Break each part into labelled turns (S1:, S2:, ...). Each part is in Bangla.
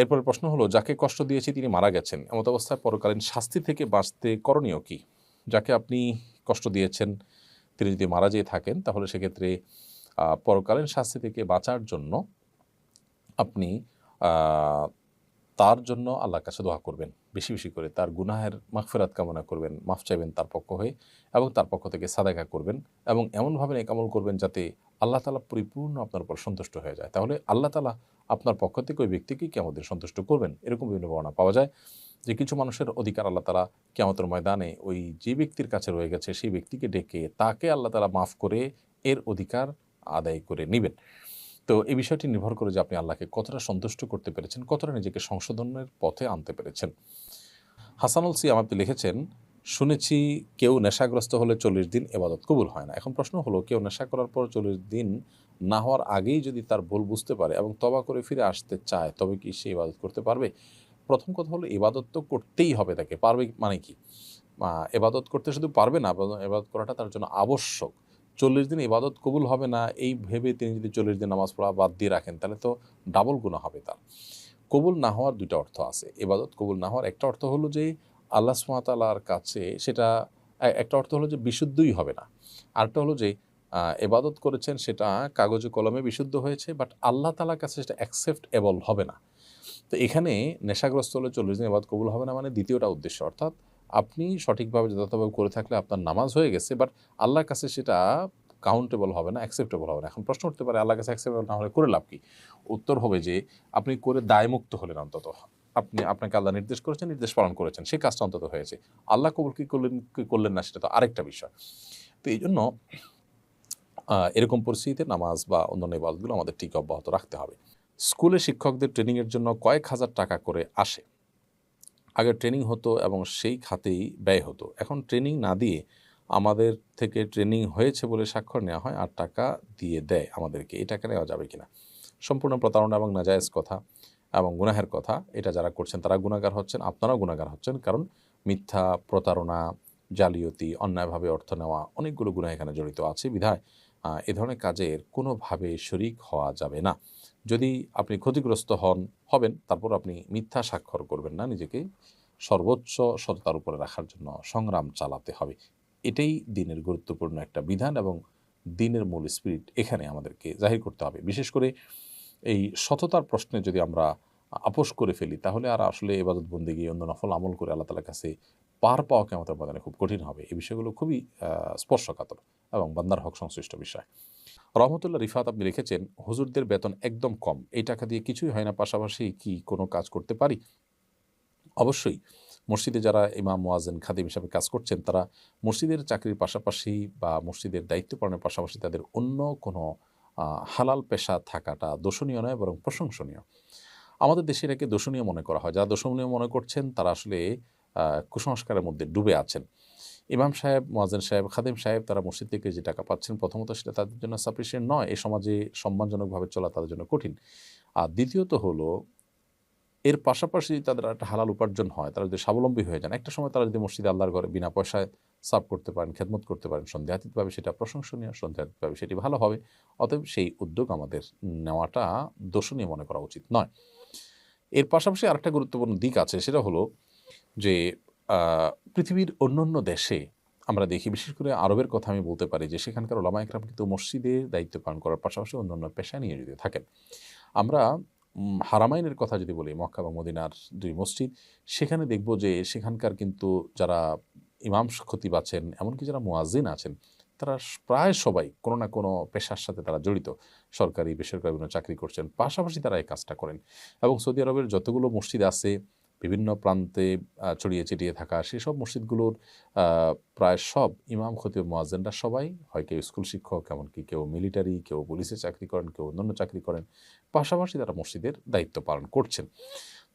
S1: এরপরে প্রশ্ন হলো, যাকে কষ্ট দিয়েছি তিনি মারা গেছেন। এমত অবস্থায় পরকালীন শাস্তি থেকে বাঁচতে করণীয় কি? যাকে আপনি কষ্ট দিয়েছেন, তিনি যদি মারা যেয়ে থাকেন, তাহলে সেক্ষেত্রে পরকালীন শাস্তি থেকে বাঁচার জন্য আপনি তার জন্য আল্লাহর কাছে দোয়া করবেন। বেশি বেশি করে তার গুনাহের মাগফিরাত কামনা করবেন, মাফ চাইবেন তার পক্ষ হয়ে এবং তার পক্ষ থেকে সাদাকা করবেন এবং এমনভাবে নেকামল করবেন যাতে আল্লাহ তালা পরিপূর্ণ আপনার উপর সন্তুষ্ট হয়ে যায়। তাহলে আল্লাহ তালা আপনার পক্ষ থেকে ওই ব্যক্তিকে কেমতের সন্তুষ্ট করবেন? এরকম বিভিন্ন বর্ণনা পাওয়া যায় যে কিছু মানুষের অধিকার আল্লাহ তালা কেমতের ময়দানে ওই যে ব্যক্তির কাছে রয়ে গেছে সেই ব্যক্তিকে ডেকে তাকে আল্লাহ তালা মাফ করে এর অধিকার আদায় করে নেবেন। তো এই বিষয়টি নির্ভর করে যে আপনি আল্লাহকে কতটা সন্তুষ্ট করতে পেরেছেন, কতটা নিজেকে সংশোধনের পথে আনতে পেরেছেন। হাসানুল সিয়াম আপনি লিখেছেন, শুনেছি কেউ নেশাগ্রস্ত হলে চল্লিশ দিন এবাদত কবুল হয় না। এখন প্রশ্ন হলো, কেউ নেশা করার পর চল্লিশ দিন না হওয়ার আগেই যদি তার ভুল বুঝতে পারে এবং তবা করে ফিরে আসতে চায়, তবে কি সে ইবাদত করতে পারবে? প্রথম কথা হলো ইবাদত তো করতেই হবে তাকে। পারবে মানে কি? এবাদত করতে শুধু পারবে না এবাদত করাটা তার জন্য আবশ্যক। চল্লিশ দিন ইবাদত কবুল হবে না, এই ভেবে তিনি যদি চল্লিশ দিন নামাজ পড়া বাদ দিয়ে রাখেন, তাহলে তো ডাবল গুণা হবে তার। কবুল না হওয়ার দুটো অর্থ আছে। এবাদত কবুল না হওয়ার একটা অর্থ হলো যে, আল্লাহ সুমাতালার কাছে সেটা একটা অর্থ হলো যে বিশুদ্ধই হবে না। আরেকটা হলো যে এবাদত করেছেন সেটা কাগজে কলমে বিশুদ্ধ হয়েছে বাট আল্লাহ তালার কাছে সেটা অ্যাকসেপ্টেবল হবে না। তো এখানে নেশাগ্রস্ত হলে চল্লিশ দিন এবাদত কবুল হবে না মানে দ্বিতীয়টা উদ্দেশ্য, অর্থাৎ আপনি সঠিকভাবে যথাযথভাবে করে থাকলে আপনার নামাজ হয়ে গেছে বাট আল্লাহর কাছে সেটা কাউন্টেবল হবে না অ্যাকসেপ্টেবল হবে না। এখন প্রশ্ন উঠতে পারে, আল্লাহর কাছে অ্যাকসেপ্টেবল না হলে করে লাভ কি? উত্তর হবে যে, আপনি করে দায়মুক্ত হলেন অন্তত। আপনি, আপনাকে আল্লাহ নির্দেশ করেছেন, নির্দেশ পালন করেছেন সেই কাজটা অন্তত হয়েছে। আল্লাহ কবুল কী করলেন কী করলেন না সেটা তো আরেকটা বিষয়। তো এই জন্য এরকম পরিস্থিতিতে নামাজ বা অন্যান্য ইবাদতগুলো আমাদের ঠিক অব্যাহত রাখতে হবে। স্কুলে শিক্ষকদের ট্রেনিংয়ের জন্য কয়েক হাজার টাকা করে আসে। আগে ট্রেনিং হতো এবং সেই খাতেই ব্যয় হতো। এখন ট্রেনিং না দিয়ে আমাদের থেকে ট্রেনিং হয়েছে বলে স্বাক্ষর নেওয়া হয় আর টাকা দিয়ে দেয় আমাদেরকে। এই টাকা নেওয়া যাবে কিনা? সম্পূর্ণ প্রতারণা এবং নাজায়েজ কথা এবং গুনাহের কথা। এটা যারা করছেন তারা গুণাগার হচ্ছেন, আপনারাও গুণাগার হচ্ছেন। কারণ মিথ্যা, প্রতারণা, জালিয়াতি, অন্যায়ভাবে অর্থ নেওয়া অনেকগুলো গুণা এখানে জড়িত আছে। বিধায় এ ধরনের কাজের কোনোভাবে শরিক হওয়া যাবে না। যদি আপনি ক্ষতিগ্রস্ত হন, হবেন, তারপর আপনি মিথ্যা স্বাক্ষর করবেন না, নিজেকে সর্বোচ্চ সততার উপরে রাখার জন্য সংগ্রাম চালাতে হবে। এটাই দিনের গুরুত্বপূর্ণ একটা বিধান এবং দিনের মূল স্পিরিট এখানে আমাদেরকে জাহির করতে হবে। বিশেষ করে এই সততার প্রশ্নে যদি আমরা আপোষ করে ফেলি, তাহলে আর আসলে এবাদত বন্দি গিয়ে অন্য নফল আমল করে আল্লাহ তালার কাছে পার পাওয়া কেমন বাদানে খুব কঠিন হবে। এই বিষয়গুলো খুবই স্পর্শকাতর এবং বান্দার হক সংশ্লিষ্ট বিষয়। রহমতুল্লাহ রিফাত আপনি লিখেছেন হুজুরদের বেতন একদম কম। এই টাকা দিয়ে কিছুই হয় না, পাশাপাশি কি কোনো কাজ করতে পারি? অবশ্যই, মসজিদে যারা ইমাম মোয়াজেন খাদিম হিসাবে কাজ করছেন, তারা মসজিদের চাকরির পাশাপাশি বা মসজিদের দায়িত্ব পালনের পাশাপাশি তাদের অন্য কোনো হালাল পেশা থাকাটা দোষণীয় নয়, বরং প্রশংসনীয়। আমাদের দেশে এটাকে দোষণীয় মনে করা হয়। যারা দোষণীয় মনে করছেন, তারা আসলে কুসংস্কারের মধ্যে ডুবে আছেন। ইমাম সাহেব মোয়াজেন সাহেব, খাদিম সাহেব তারা মসজিদ থেকে যে টাকা পাচ্ছেন, প্রথমত সেটা তাদের জন্য সাফিসিয়েন্ট নয়। এই সমাজে সম্মানজনকভাবে চলা তাদের জন্য কঠিন। আর দ্বিতীয়ত হলো, এর পাশাপাশি তাদের একটা হালাল উপার্জন হয়, তারা যদি স্বাবলম্বী হয়ে যান, একটা সময় তারা যদি মসজিদে আল্লাহর ঘরে বিনা পয়সায় সাফ করতে পারেন, খেদমত করতে পারেন, সন্দেহাতীতভাবে সেটা প্রশংসনীয়, সন্দেহাতীতভাবে সেটি ভালো হবে। অতএব সেই উদ্যোগ আমাদের নেওয়াটা দোষণীয় মনে করা উচিত নয়। এর পাশাপাশি আরেকটা গুরুত্বপূর্ণ দিক আছে, সেটা হলো যে পৃথিবীর অন্যান্য দেশে আমরা দেখি, বিশেষ করে আরবের কথা আমি বলতে পারি, যে সেখানকার ওলামা একরাম কিন্তু মসজিদে দায়িত্ব পালন করার পাশাপাশি অন্যান্য পেশা নিয়োজিত থাকেন। আমরা হারামাইনের কথা যদি বলি, মক্কা এবং মদিনার দুই মসজিদ, সেখানে দেখব যে সেখানকার কিন্তু যারা ইমাম খতিব আছেন, এমনকি যারা মুয়াজ্জিন আছেন, তারা প্রায় সবাই কোনো না কোনো পেশার সাথে তারা জড়িত। সরকারি, বেসরকারি বিভিন্ন চাকরি করছেন, পাশাপাশি তারা এই কাজটা করেন। এবং সৌদি আরবের যতগুলো মসজিদ আছে বিভিন্ন প্রান্তে ছড়িয়ে ছিটিয়ে থাকা সেসব মসজিদগুলোর প্রায় সব ইমাম, খতিব, মোয়াজ্জেনরা সবাই হয় কেউ স্কুল শিক্ষক, এমনকি কেউ মিলিটারি, কেউ পুলিশে চাকরি করেন, কেউ অন্যান্য চাকরি করেন। পাশাপাশি তারা মসজিদের দায়িত্ব পালন করছেন।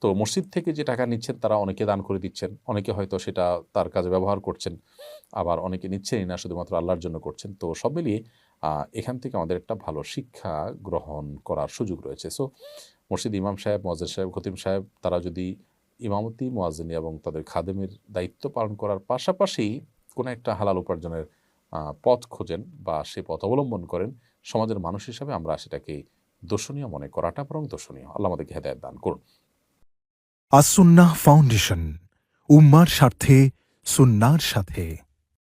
S1: তো মসজিদ থেকে যে টাকা নিচ্ছেন, তারা অনেকে দান করে দিচ্ছেন, অনেকে হয়তো সেটা তার কাজে ব্যবহার করছেন, আবার অনেকে নিচ্ছেনই না, শুধুমাত্র আল্লাহর জন্য করছেন। তো সব মিলিয়ে এখান থেকে আমাদের একটা ভালো শিক্ষা গ্রহণ করার সুযোগ রয়েছে। সো মসজিদ ইমাম সাহেব মজাদ সাহেব খতিম সাহেব, তারা যদি ইমামতি মোয়াজিনী এবং তাদের খাদেমের দায়িত্ব পালন করার পাশাপাশি কোনো একটা হালাল উপার্জনের পথ খোঁজেন বা সে পথ অবলম্বন করেন। সমাজের মানুষ হিসাবে আমরা সেটাকে দর্শনীয় মনে করাটা বরং দর্শনীয় আল্লাহ আমাদেরকে হেদায়ত দান করুন।
S2: আসুন্না ফাউন্ডেশন, উম্মার স্বার্থে, সুন্নার সাথে।